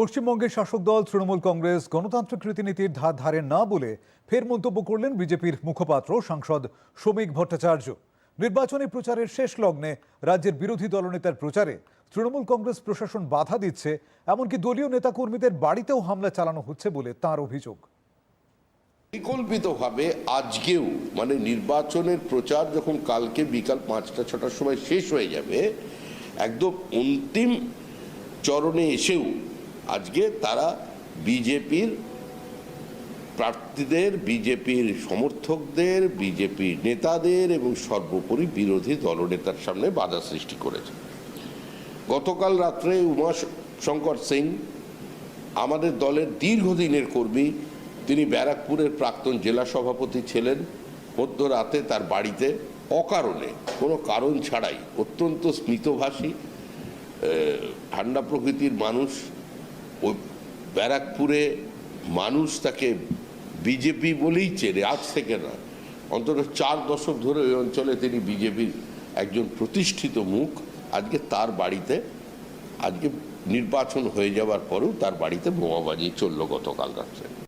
পশ্চিমবঙ্গের শাসক দল, তৃণমূল কংগ্রেস, গণতান্ত্রিক রীতিনীতির ধার ধারে না বলে ফের মন্তব্য করলেন বিজেপির মুখপাত্র, সাংসদ শ্রমিক ভট্টাচার্য। নির্বাচনী প্রচারের শেষ লগ্নে রাজ্যের বিরোধী দলনেতার প্রচারে তৃণমূল কংগ্রেস প্রশাসন বাধা দিচ্ছে, এমনকি দলীয় নেতাকর্মীদের বাড়িতেও হামলা চালানো হচ্ছে বলে তার অভিযোগ। পরিকল্পিতভাবে আজকেও মানে নির্বাচনের প্রচার যখন কালকে বিকাল পাঁচটা, ছটার সময় শেষ হয়ে যাবে, একদম অন্তিম চরণে এসেও আজকে তারা বিজেপির প্রার্থীদের, বিজেপির সমর্থকদের, বিজেপির নেতাদের এবং সর্বোপরি বিরোধী দলনেতার সামনে বাধা সৃষ্টি করেছে। গতকাল রাত্রে উমা শঙ্কর সিং, আমাদের দলের দীর্ঘদিনের কর্মী, তিনি ব্যারাকপুরের প্রাক্তন জেলা সভাপতি ছিলেন। মধ্যরাতে তার বাড়িতে অকারণে, কোনো কারণ ছাড়াই অত্যন্ত স্মিতভাষী ঠান্ডা প্রকৃতির মানুষ ওই ব্যারাকপুরে মানুষ তাকে বিজেপি বলেই চেনে, আজ থেকে না। অন্তত চার দশক ধরে ওই অঞ্চলে তিনি বিজেপির একজন প্রতিষ্ঠিত মুখ। আজকে তার বাড়িতে, আজকে নির্বাচন হয়ে যাওয়ার পরেও তার বাড়িতে বোমাবাজি চলল গতকাল রাত্রে।